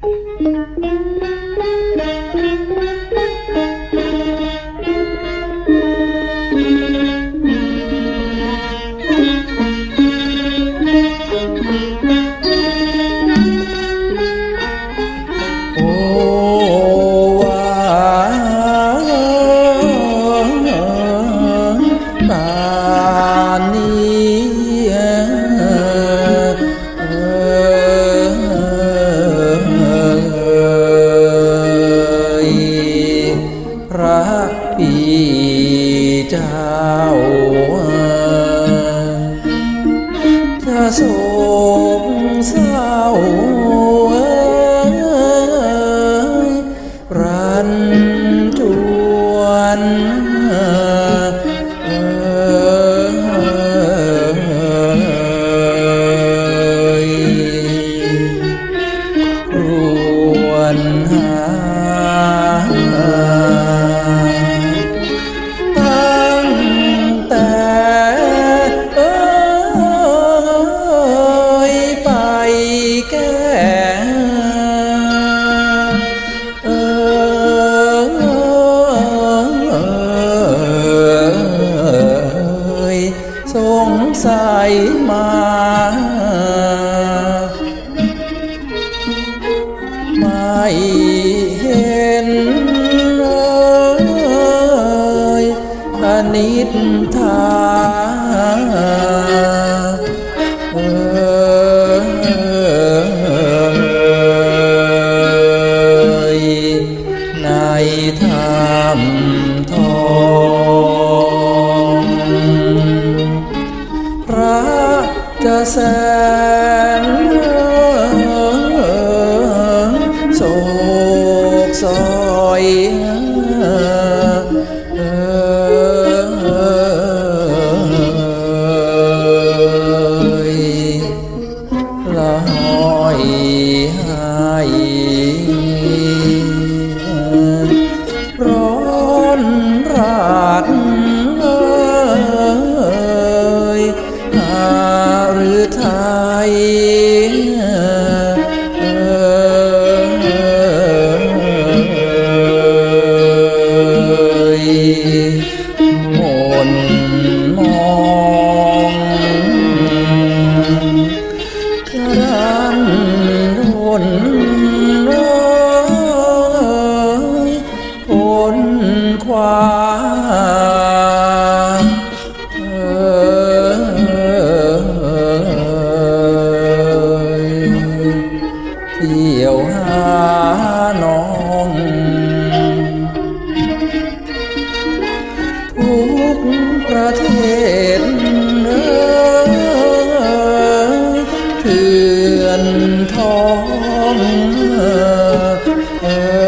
โพระพี่เจ้าจะโศกเศร้าเอ่ยรันจวนเอ่ยรวนหา มา ไม่เห็นเลยอนิจฐาเอยในธรรมทอง แสนโศกซอย เที่ยวหาน้องทุกประเทศเถื่อนทองเออ